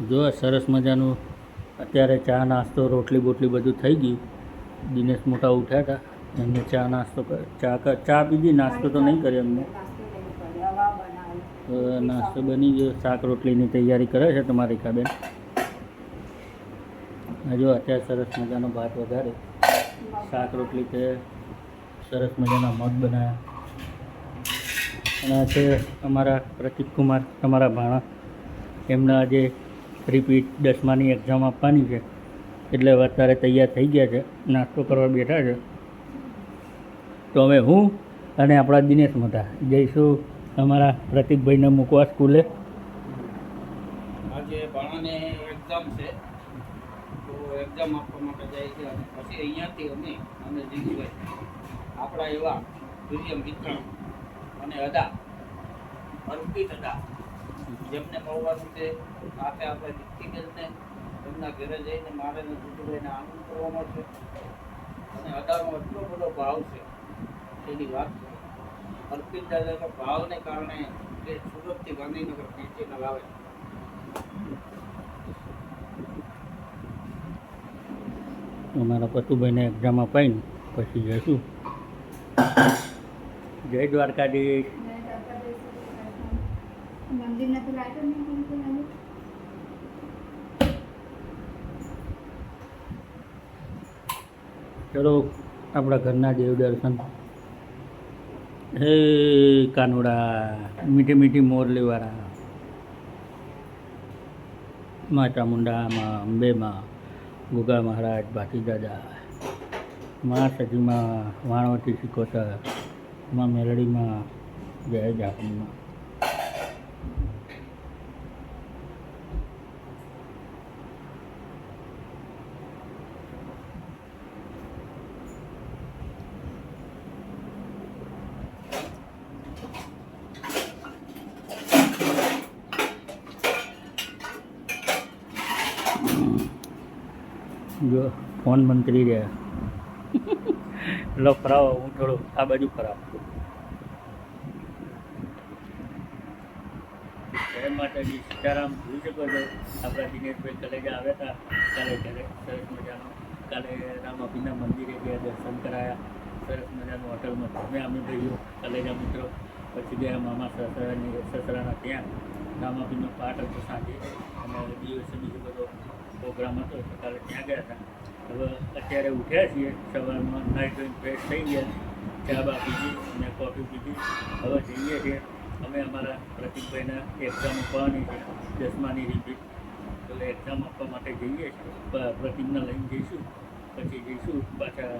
જો સરસ મજાનું અત્યારે ચા નાસ્તો, રોટલી બોટલી બધું થઈ ગયું. દિનેશ મોટા ઉઠ્યા હતા એમને ચા નાસ્તો ચા ચા પીધી, નાસ્તો તો નહીં કર્યો એમને. નાસ્તો બની ગયો, શાક રોટલીની તૈયારી કરે છે તમારી કાબેન. હજુ અત્યારે સરસ મજાનો ભાત વધારે. શાક રોટલી છે, સરસ મજાના મગ બનાવ્યા અને આ છે અમારા પ્રતિક કુમાર, તમારા ભાણા. એમના આજે રિપીટ દસમાની એક્ઝામ આપવાની છે. એટલે હવે અત્યારે તૈયાર થઈ ગયા છે. નાસ્તો કરવા બેઠા છે. તો હવે હું અને આપણા દિનેશ મોટા જઈશું અમારા પ્રતિકભાઈને મૂકવા સ્કૂલે. આપણા એવા અને અદા, અર્પિત અદા જેમને મળવાનું છે, સાથે આપણે દીપ્તિબેનને એમના ઘરે જઈને મારે ને આનંદ કરવાનો છે અને અદાનો એટલો બધો ભાવ છે, એની વાત અર્પિત દાદાનો ભાવને કારણે જે સુરતથી ગાંધીનગર ખેંચી લગાવે અમારા પતુભાઈને એક્ઝામ અપાઈને પછી જઈશું. જય દ્વારકાધીશ. મંદિર નથી લાગ્યો ને કેમ કે ચલો, આપણા ઘરના દેવ દર્શન. હે કાનુડા, મીઠી મીઠી મોરલીવાળા માતા મુંડામાં અંબેમાં ગુગા મહારાજ ભાતીદાદા મા સજીમાં વાણવતી શિકોતર મા મેલડીમાં જય જાપનમાં જો ફોન મંત્રી રહ્યા. લો, ફરાવો, હું થોડો આ બાજુ ફરાવો. જય માતાજી, સીતારામ જોઈ શકો છો. આપણા દિનેશભાઈ આવ્યા હતા. કાલે ઘરે, સરસ મજાનો. કાલે રામાપીના મંદિરે ગયા, દર્શન કરાયા. સરસ મજાનું હોટલમાં જમ્યા અમે ભાઈઓ, કલેજા મિત્રો. પછી ગયા મામા સસરાની સસરાના ત્યાં. રામાપીનો પાઠ હતો સાંજે. અને દિવસે બીજો બધો પ્રોગ્રામ હતો તો કાલે ત્યાં ગયા હતા. હવે અત્યારે ઉઠ્યા છીએ સવારમાં નાઇટ ધોઈને ફ્રેશ થઈ ગયા ચા બા પીધી અને કોફી પીધી. હવે જઈએ છીએ. અમે અમારા પ્રતિકભાઈના એક્ઝામ આપવાની છે દસમાની રિપીટ એટલે એક્ઝામ આપવા માટે જઈએ છીએ. પ્રતિજ્ઞા લઈને જઈશું. પછી જઈશું પાછા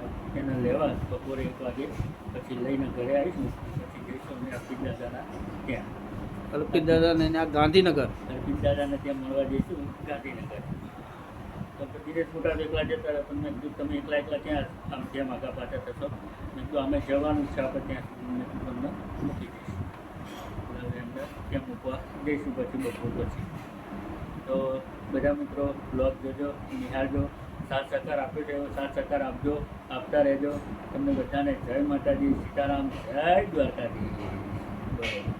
એને લેવા બપોરે એક વાગે. પછી લઈને ઘરે આવીશું. પછી જઈશું અમે અર્પિત દાદાના ત્યાં. અર્પિત દાદાને ગાંધીનગર? અર્પિત દાદાને ત્યાં મળવા જઈશું ગાંધીનગર. દિનેશ મોટા એકલા જતા હતા પણ મેં કીધું તમે એકલા એકલા ક્યાં આમ ત્યાં આગા પાછા થશો. મેં કીધું અમે જવાનું છે, આપણે ત્યાં મેં તમને મૂકી દઈશું. હવે એમને ત્યાં મૂકવા જઈશું પછી બપોર પછી. તો બધા મિત્રો બ્લોગ જોજો, નિહાળજો. સાથ સહકાર આપ્યો છે, એવો સાથ સહકાર આપજો. આપતા રહેજો. તમને બધાને જય માતાજી, સીતારામ, જય દ્વારકાજી બરાબર